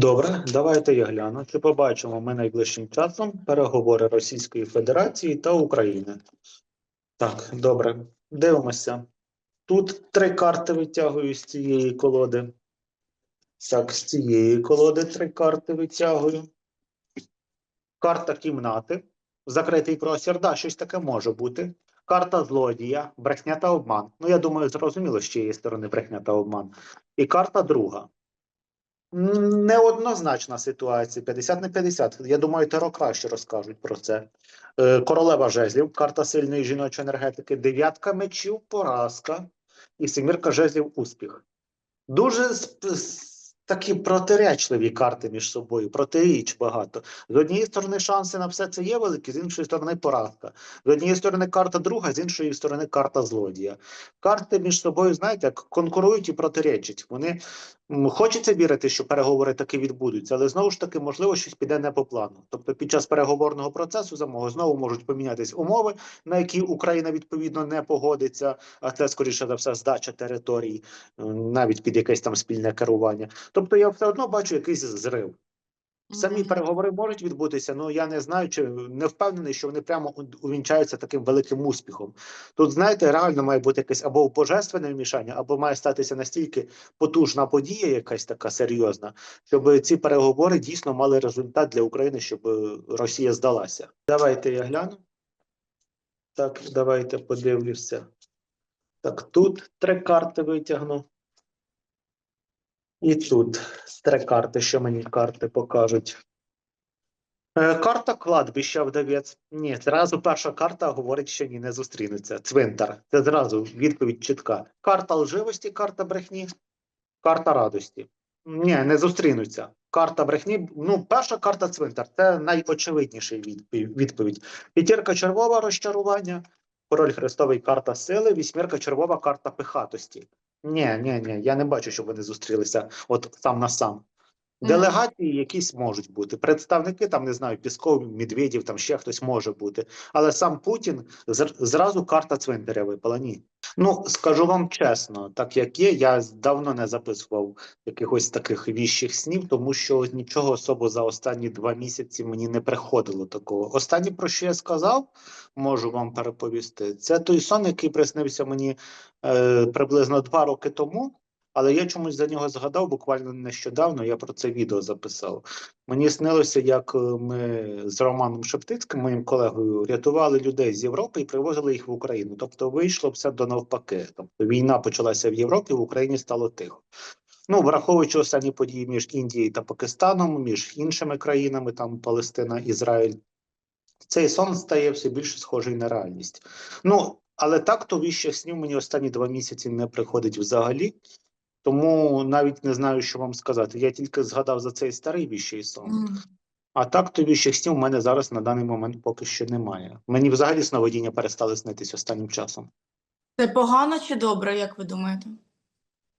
Добре, давайте я гляну. Чи побачимо ми найближчим часом переговори Російської Федерації та України? Так, добре, дивимося. Тут три карти витягую з цієї колоди. Так, з цієї колоди три карти витягую. Карта кімнати. Закритий простір. Да, щось таке може бути. Карта злодія, брехня та обман. Ну, я думаю, зрозуміло, з чиєї сторони брехня та обман. І карта друга. Неоднозначна ситуація, 50 на 50. Я думаю, Таро краще розкажуть про це. Е, Королева жезлів, карта сильної жіночої енергетики, дев'ятка мечів, поразка і семірка жезлів успіх. Дуже такі протиречливі карти між собою, протиріч багато. З однієї сторони, шанси на все це є великі, з іншої сторони, поразка. З однієї сторони, карта друга, з іншої сторони, карта злодія. Карти між собою, знаєте, конкурують і протиречать. Вони Хочеться вірити, що переговори таки відбудуться, але знову ж таки, можливо, щось піде не по плану. Тобто, під час переговорного процесу замого знову можуть помінятись умови, на які Україна відповідно не погодиться. А це скоріше за все здача територій, навіть під якесь там спільне керування. Тобто, я все одно бачу якийсь зрив. Самі переговори можуть відбутися, але я не знаю, чи не впевнений, що вони прямо увінчаються таким великим успіхом. Тут, знаєте, реально має бути якесь або божественне вмішання, або має статися настільки потужна подія, якась така серйозна, щоб ці переговори дійсно мали результат для України, щоб е, Росія здалася. Давайте я гляну. Так, давайте подивлюся. Так, тут три карти витягну. І тут три карти, що мені карти покажуть. Е, Карта кладбища вдовець. Ні, зразу перша карта говорить, що ні, не зустрінуться. Цвинтар. Це зразу відповідь чітка. Карта лживості, карта брехні, карта радості. Ні, не зустрінуться. Карта брехні. Ну, перша карта цвинтар. Це найочевидніша відповідь. П'ятірка червова розчарування, король хрестовий карта сили, вісьмірка червова карта пихатості. Ні, ні, ні, я не бачу, щоб вони зустрілися от сам на сам. Делегації якісь можуть бути. Представники там не знаю, Пісков, Медведєв, там ще хтось може бути. Але сам Путін зр- зразу карта цвинтаря випала. Ні. Ну скажу вам чесно, так як є, я давно не записував якихось таких віщих снів, тому що нічого особо за останні два місяці мені не приходило такого. Останнє про що я сказав, можу вам переповісти. Це той сон, який приснився мені е, приблизно два роки тому. Але я чомусь за нього згадав буквально нещодавно. Я про це відео записав. Мені снилося, як е, ми з Романом Шептицьким, моїм колегою, рятували людей з Європи і привозили їх в Україну. Тобто вийшло все до навпаки. Тобто війна почалася в Європі, в Україні стало тихо. Ну, враховуючи останні події між Індією та Пакистаном, між іншими країнами, там Палестина, Ізраїль, цей сон стає все більше схожий на реальність. Ну, але так то віщих снів мені останні два місяці не приходить взагалі. Тому навіть не знаю, що вам сказати. Я тільки згадав за цей старий віщий сон. Мгм. А так то віщих снів в мене зараз на даний момент поки що немає. Мені взагалі сновидіння перестали снитись останнім часом. Це погано чи добре, як ви думаєте?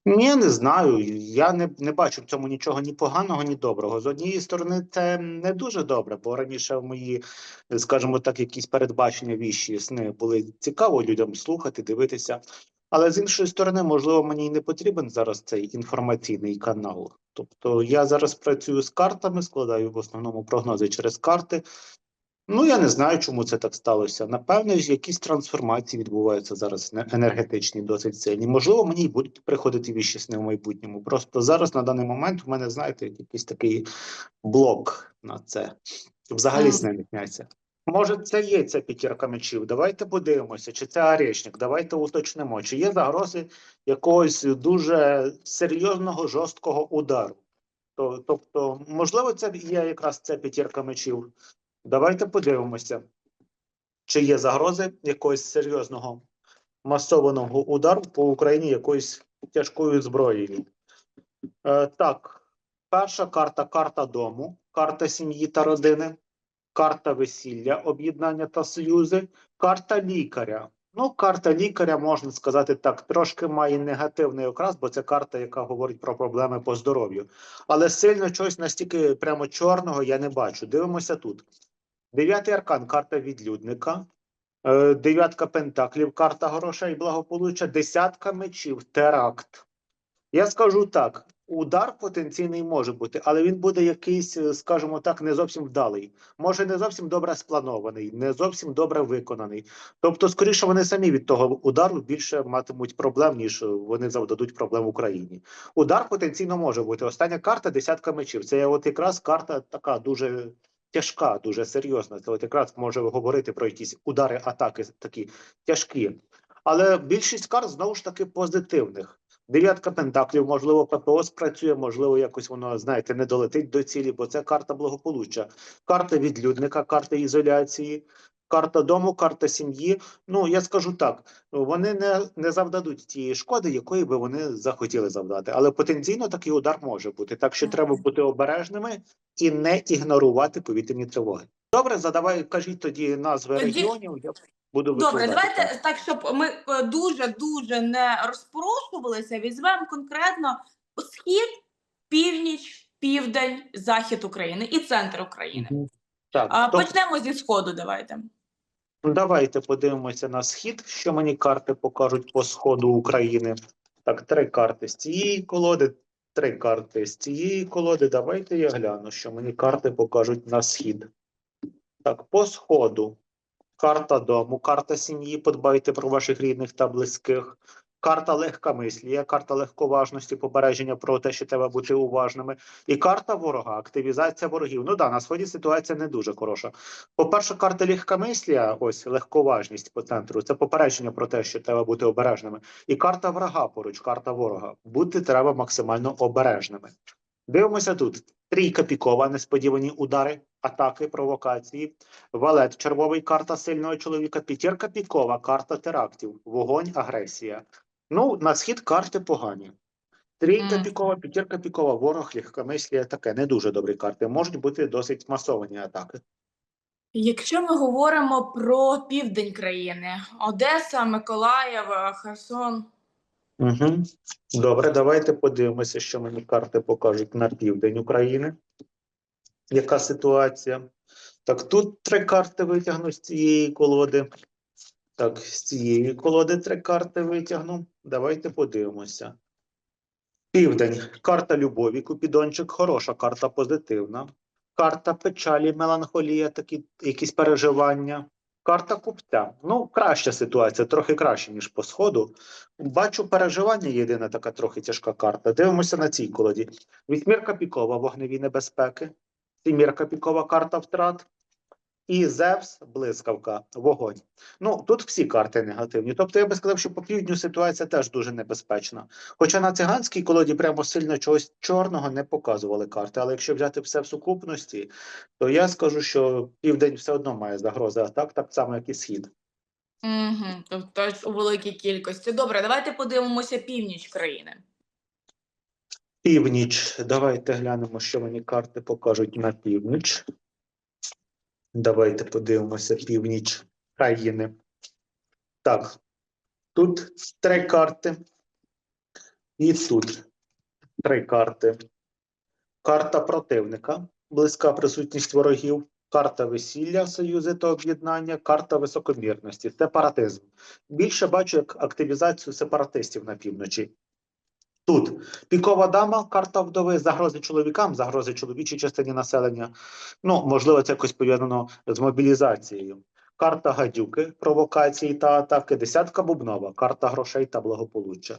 Ні, не знаю. Я не, не бачу в цьому нічого ні поганого, ні доброго. З однієї сторони, це не дуже добре, бо раніше в мої, скажімо так, якісь передбачення віщі сни були цікаво людям слухати, дивитися. Але з іншої сторони, можливо, мені і не потрібен зараз цей інформаційний канал. Тобто я зараз працюю з картами, складаю в основному прогнози через карти. Ну, я не знаю, чому це так сталося. Напевно, якісь трансформації відбуваються зараз не- енергетичні, досить сильні. Можливо, мені й будуть приходити віщі сни в майбутньому. Просто зараз, на даний момент, у мене, знаєте, якийсь такий блок на це. Взагалі сни не. Може, це є ця п'ятірка мечів. Давайте подивимося, чи це арешник. Давайте уточнимо, чи є загрози якогось дуже серйозного жорсткого удару. Тобто, можливо, це є якраз ця п'ятірка мечів. Давайте подивимося, чи є загрози якогось серйозного масованого удару по Україні якоюсь тяжкою зброєю. Е, так, перша карта карта дому, карта сім'ї та родини, карта весілля, об'єднання та союзи, карта лікаря. Ну, карта лікаря, можна сказати так, трошки має негативний окрас, бо це карта, яка говорить про проблеми по здоров'ю. Але сильно чогось настільки прямо чорного я не бачу. Дивимося тут. Дев'ятий аркан карта відлюдника. Е, Дев'ятка пентаклів, карта грошей, благополуччя, десятка мечів, теракт. Я скажу так: удар потенційний може бути, але він буде якийсь, е, скажімо так, не зовсім вдалий. Може, не зовсім добре спланований, не зовсім добре виконаний. Тобто, скоріше, вони самі від того удару більше матимуть проблем, ніж е, вони завдадуть проблем Україні. Удар потенційно може бути. Остання карта десятка мечів. Це от якраз карта така дуже тяжка, дуже серйозна. Це от якраз може говорити про якісь удари, атаки такі тяжкі. Але більшість карт знову ж таки позитивних. Дев'ятка пентаклів, можливо, ППО спрацює, можливо, якось воно, знаєте, не долетить до цілі, бо це карта благополуччя. Карта відлюдника, карта ізоляції, карта дому, карта сім'ї. Ну, я скажу так: вони не, не завдадуть тієї шкоди, якої би вони захотіли завдати. Але потенційно такий удар може бути. Так що треба бути обережними і не ігнорувати повітряні тривоги. Добре, задавай, кажіть тоді назви Тоді- регіонів. Я буду Добре, давайте так, щоб ми е, дуже-дуже не розпорошувалися, візьмемо конкретно схід, північ, південь, захід України і центр України. Так, А, Почнемо зі сходу, давайте. Ну, Давайте подивимося на схід, що мені карти покажуть по сходу України. Так, три карти з цієї колоди, три карти з цієї колоди. Давайте я гляну, що мені карти покажуть на схід. Так, по сходу. Карта дому, карта сім'ї, подбайте про ваших рідних та близьких. Карта легкомислія, карта легковажності, попередження про те, що треба бути уважними. І карта ворога, активізація ворогів. Ну да, на сході ситуація не дуже хороша. По-перше, карта легкомислія, ось легковажність по центру. Це попередження про те, що треба бути обережними. І карта врага поруч, карта ворога. Бути треба максимально обережними. Дивимося тут. Трійка пікова, несподівані удари, атаки, провокації. Валет, червовий карта сильного чоловіка. П'ятірка пікова, карта терактів, вогонь, агресія. Ну, на схід карти погані. Трійка Мгм. пікова, п'ятірка пікова, ворог, легкомислія таке. Не дуже добрі карти. Можуть бути досить масовані атаки. Якщо ми говоримо про південь країни, Одеса, Миколаїв, Херсон. Угу. Добре, давайте подивимося, що мені карти покажуть на південь України. Яка ситуація? Так, тут три карти витягну з цієї колоди. Так, з цієї колоди три карти витягну. Давайте подивимося. Південь. Карта любові, Купідончик, хороша карта позитивна. Карта печалі, меланхолія, такі якісь переживання. Карта купця. Ну, краща ситуація, трохи краще, ніж по сходу. Бачу переживання, єдина така трохи тяжка карта. Дивимося на цій колоді. Вісьмірка пікова, вогневі небезпеки. Сімірка пікова карта втрат. І Зевс, блискавка, вогонь. Ну тут всі карти негативні. Тобто я би сказав, що по півдню ситуація теж дуже небезпечна. Хоча на циганській колоді прямо сильно чогось чорного не показували карти. Але якщо взяти все в сукупності, то я скажу, що південь все одно має загрози атак, так само, як і схід. Угу, тобто у великій кількості. Добре, давайте подивимося північ країни. Північ. Давайте глянемо, що мені карти покажуть на північ. Давайте подивимося північ країни. Так, тут три карти. І тут три карти. Карта противника, близька присутність ворогів, карта весілля, союзи та об'єднання, карта високомірності, сепаратизм. Більше бачу як активізацію сепаратистів на півночі. Тут пікова дама, карта вдови, загрози чоловікам, загрози чоловічій частині населення. Ну, можливо, це якось пов'язано з мобілізацією. Карта гадюки, провокації та атаки, десятка бубнова, карта грошей та благополуччя.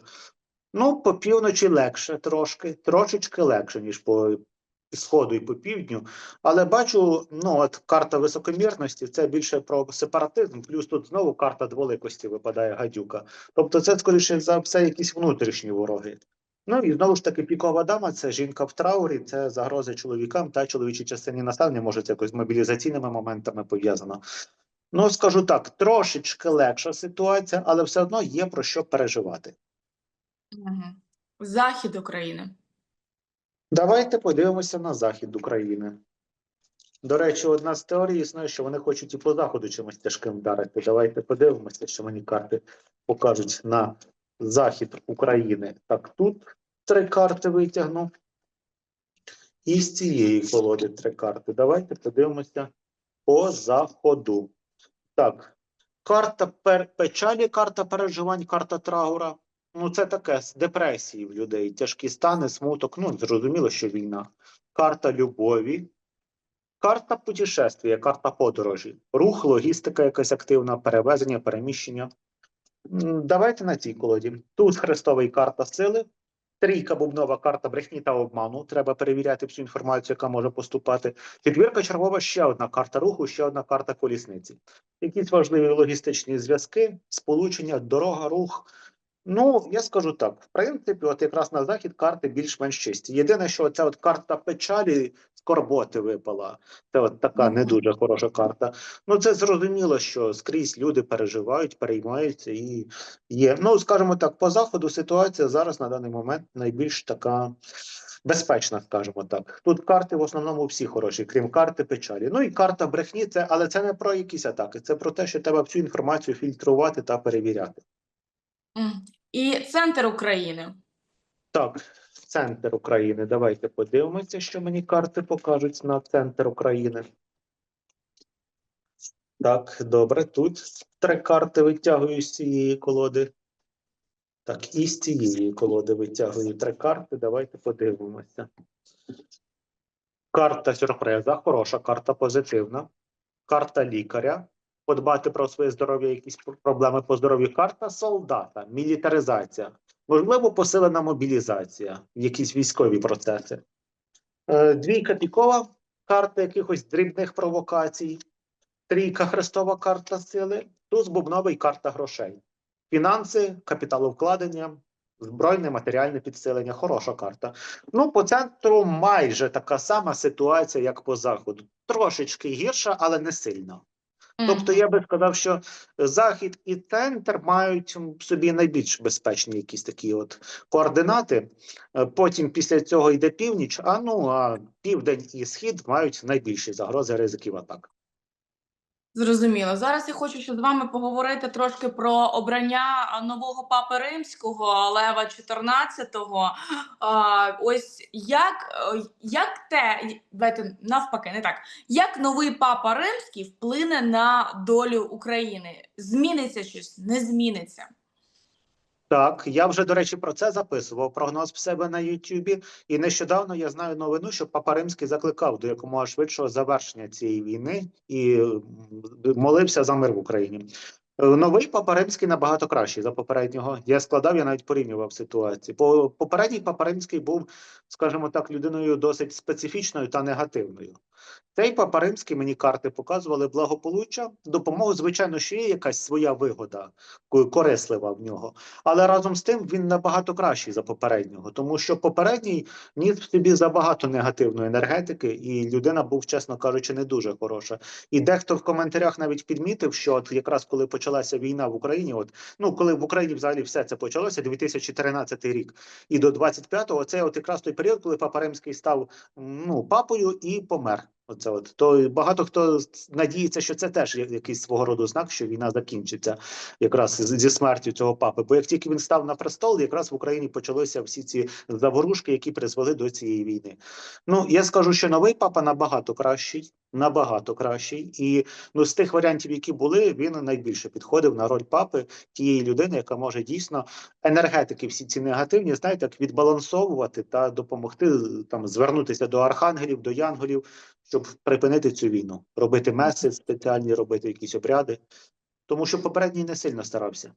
Ну, по півночі легше трошки, трошечки легше, ніж по сходу і по півдню. Але бачу, ну от карта високомірності це більше про сепаратизм, плюс тут знову карта дволикості випадає гадюка. Тобто, це скоріше за все якісь внутрішні вороги. Ну і знову ж таки, пікова дама це жінка в траурі, це загрози чоловікам та чоловічій частині населення, може, це якось з мобілізаційними моментами пов'язано. Ну, скажу так, трошечки легша ситуація, але все одно є про що переживати. Угу. Захід України. Давайте подивимося на захід України. До речі, одна з теорій існує, що вони хочуть і по заходу чимось тяжким вдарити. Давайте подивимося, що мені карти покажуть на захід України. Так, тут три карти витягну. І з цієї колоди три карти. Давайте подивимося по заходу. Так, карта пер... печалі, карта переживань, карта траура. Ну, це таке з депресії в людей, тяжкі стани, смуток. Ну, зрозуміло, що війна. Карта любові, карта путешествия, карта подорожі, рух, логістика якась активна, перевезення, переміщення. Давайте на цій колоді. Тут хрестовий карта сили, трійка бубнова карта брехні та обману. Треба перевіряти всю інформацію, яка може поступати. Четвірка чергова ще одна карта руху, ще одна карта колісниці. Якісь важливі логістичні зв'язки, сполучення, дорога, рух. Ну, я скажу так: в принципі, от якраз на захід карти більш-менш чисті. Єдине, що ця от карта печалі скорботи випала. Це от така не дуже хороша карта. Ну, це зрозуміло, що скрізь люди переживають, переймаються і є. Ну, скажімо так, по заходу ситуація зараз на даний момент найбільш така безпечна, скажімо так. Тут карти в основному всі хороші, крім карти печалі. Ну і карта брехні, це, але це не про якісь атаки, це про те, що треба всю інформацію фільтрувати та перевіряти. І центр України. Так, центр України. Давайте подивимося, що мені карти покажуть на центр України. Так, добре. Тут три карти витягую з цієї колоди. Так, і з цієї колоди витягую три карти. Давайте подивимося. Карта сюрприза, хороша карта позитивна. Карта лікаря. Подбати про своє здоров'я, якісь проблеми по здоров'ю. Карта солдата, мілітаризація. Можливо, посилена мобілізація, якісь військові процеси. Е, Двійка пікова, карта якихось дрібних провокацій. Трійка хрестова карта сили, туз бубновий карта грошей. Фінанси, капіталовкладення, збройне матеріальне підсилення. Хороша карта. Ну, по центру майже така сама ситуація, як по заходу. Трошечки гірша, але не сильно. Тобто я би сказав, що захід і центр мають в собі найбільш безпечні якісь такі от координати. Е, Потім після цього йде північ, а ну а південь і схід мають найбільші загрози ризиків атак. Зрозуміло. Зараз я хочу ще з вами поговорити трошки про обрання нового папи римського Лева XIV. А, ось як, е, як те, давайте навпаки, не так. Як новий папа римський вплине на долю України? Зміниться щось? Не зміниться? Так, я вже, до речі, про це записував прогноз в себе на Ютубі. І нещодавно я знаю новину, що Папа Римський закликав до якомога швидшого завершення цієї війни і молився за мир в Україні. Е, Новий Папа Римський набагато кращий за попереднього. Я складав, я навіть порівнював ситуації. По попередній Папа Римський був, скажімо так, людиною досить специфічною та негативною. Цей Папа Римський мені карти показували благополуччя, допомогу, звичайно, що є якась своя вигода, ко- корислива в нього. Але разом з тим він набагато кращий за попереднього, тому що попередній ніс в собі забагато негативної енергетики, і людина був, чесно кажучи, не дуже хороша. І дехто в коментарях навіть підмітив, що от якраз коли почалася війна в Україні, от ну коли в Україні взагалі все це почалося, 2013 рік, і до 25-го, це от якраз той період, коли Папа Римський став ну папою і помер. Оце от то багато хто надіється, що це теж якийсь свого роду знак, що війна закінчиться якраз зі смертю цього папи. Бо як тільки він став на престол, якраз в Україні почалися всі ці заворушки, які призвели до цієї війни. Ну я скажу, що новий папа набагато кращий, набагато кращий, і ну з тих варіантів, які були, він найбільше підходив на роль папи тієї людини, яка може дійсно енергетики, всі ці негативні, знаєте, як відбалансовувати та допомогти там звернутися до архангелів, до янголів, щоб припинити цю війну, робити меси спеціальні, робити якісь обряди. Тому що попередній не сильно старався.